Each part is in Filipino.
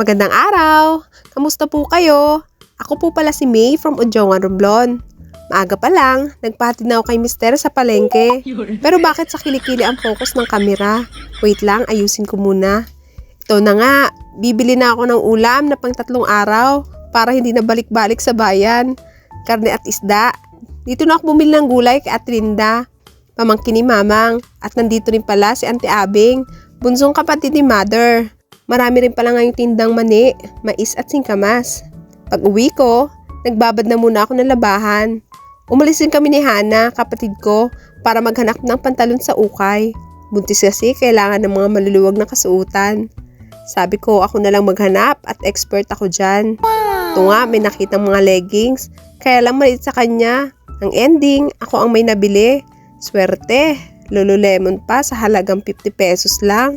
Magandang araw! Kamusta po kayo? Ako po pala si May from Udjongan, Romblon. Maaga pa lang, nagpahatid na ako kay Mister sa palengke. Pero bakit sa kilikili ang focus ng kamera? Wait lang, ayusin ko muna. Ito na nga, bibili na ako ng ulam na pang tatlong araw para hindi na balik-balik sa bayan. Karne at isda. Dito na ako bumili ng gulay kay Atrinda. Pamangkin ni Mamang. At nandito rin pala si Auntie Abing, bunsong kapatid ni Mother. Marami rin pala ngayong tindang mani, mais at singkamas. Pag uwi ko, nagbabad na muna ako ng labahan. Umalis din kami ni Hana, kapatid ko, para maghanap ng pantalon sa ukay. Buntis kasi kailangan ng mga maluluwag na kasuutan. Sabi ko ako na lang maghanap at expert ako dyan. Ito nga, may nakita mga leggings. Kaya lang maliit sa kanya. Ang ending, ako ang may nabili. Swerte, Lululemon pa sa halagang 50 pesos lang.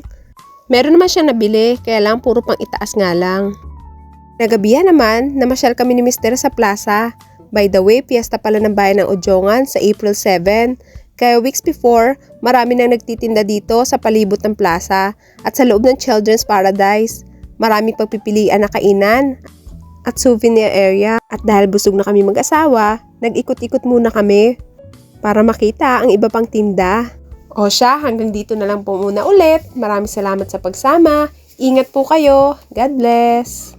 Meron naman siya nabili, kaya lang puro pang itaas nga lang. Nagabihan naman, namasyal kami ni Mister sa plaza. By the way, piyesta pala ng bayan ng Udjongan sa April 7. Kaya weeks before, marami nang nagtitinda dito sa palibot ng plaza at sa loob ng Children's Paradise. Maraming pagpipilian na kainan at souvenir area. At dahil busog na kami mag-asawa, nag-ikot-ikot muna kami para makita ang iba pang tinda. O siya, hanggang dito na lang po muna ulit. Maraming salamat sa pagsama. Ingat po kayo. God bless.